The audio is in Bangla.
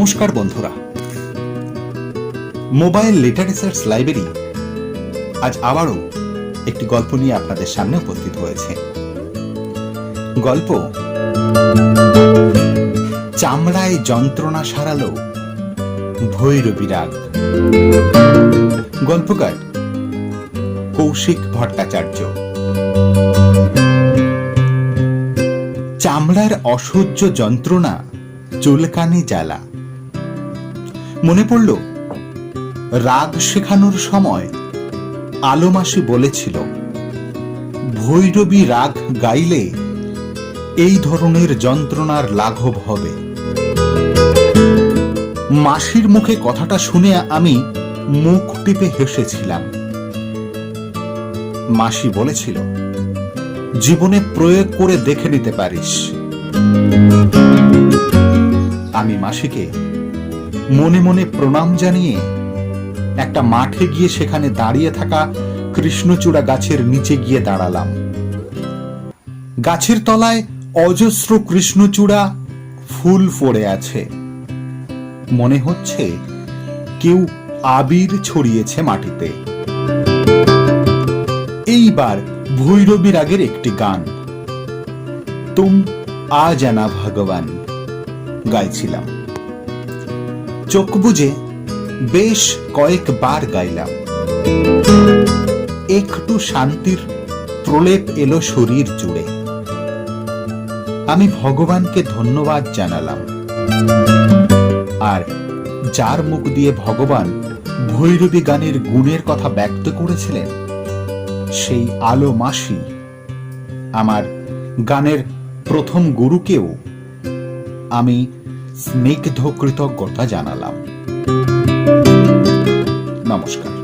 নমস্কার বন্ধুরা। মোবাইল লিটারেচার্স লাইব্রেরি আজ আবারও একটি গল্প নিয়ে আপনাদের সামনে উপস্থিত হয়েছে। গল্প, চামড়ায় যন্ত্রণা সারালো ভৈরবী গল্পকার, কৌশিক ভট্টাচার্য। চামড়ার অসহ্য যন্ত্রণা চুলকানি জ্বালা। মনে পড়ল, রাগ শেখানোর সময় আলোমাসি বলেছিল, ভৈরবী রাগ গাইলে এই ধরনের যন্ত্রণার লাঘব হবে। মাসির মুখে কথাটা শুনে আমি মুখ টিপে হেসেছিলাম। মাসি বলেছিল, জীবনে প্রয়োগ করে দেখে নিতে পারিস। আমি মাসিকে মনে মনে প্রণাম জানিয়ে একটা মাঠে গিয়ে সেখানে দাঁড়িয়ে থাকা কৃষ্ণচূড়া গাছের নিচে গিয়ে দাঁড়ালাম। গাছের তলায় অজস্র কৃষ্ণচূড়া ফুল পড়ে আছে। মনে হচ্ছে কেউ আবির ছড়িয়েছে মাটিতে। এইবার ভৈরবী রাগের একটি গান। তুম আ ভগবান গাইছিলাম। চোখ বুঝে বেশ কয়েকবার গাইলাম। একটু শান্তির প্রলেপ এলো শরীর জুড়ে। আমি ভগবানকে ধন্যবাদ জানালাম। আর যার মুখ দিয়ে ভগবান ভৈরবী গানের গুণের কথা ব্যক্ত করেছিলেন, সেই আলো মাসি আমার গানের প্রথম গুরুকেও আমি স্নিগ্ধ কৃতজ্ঞতা জানালাম। নমস্কার।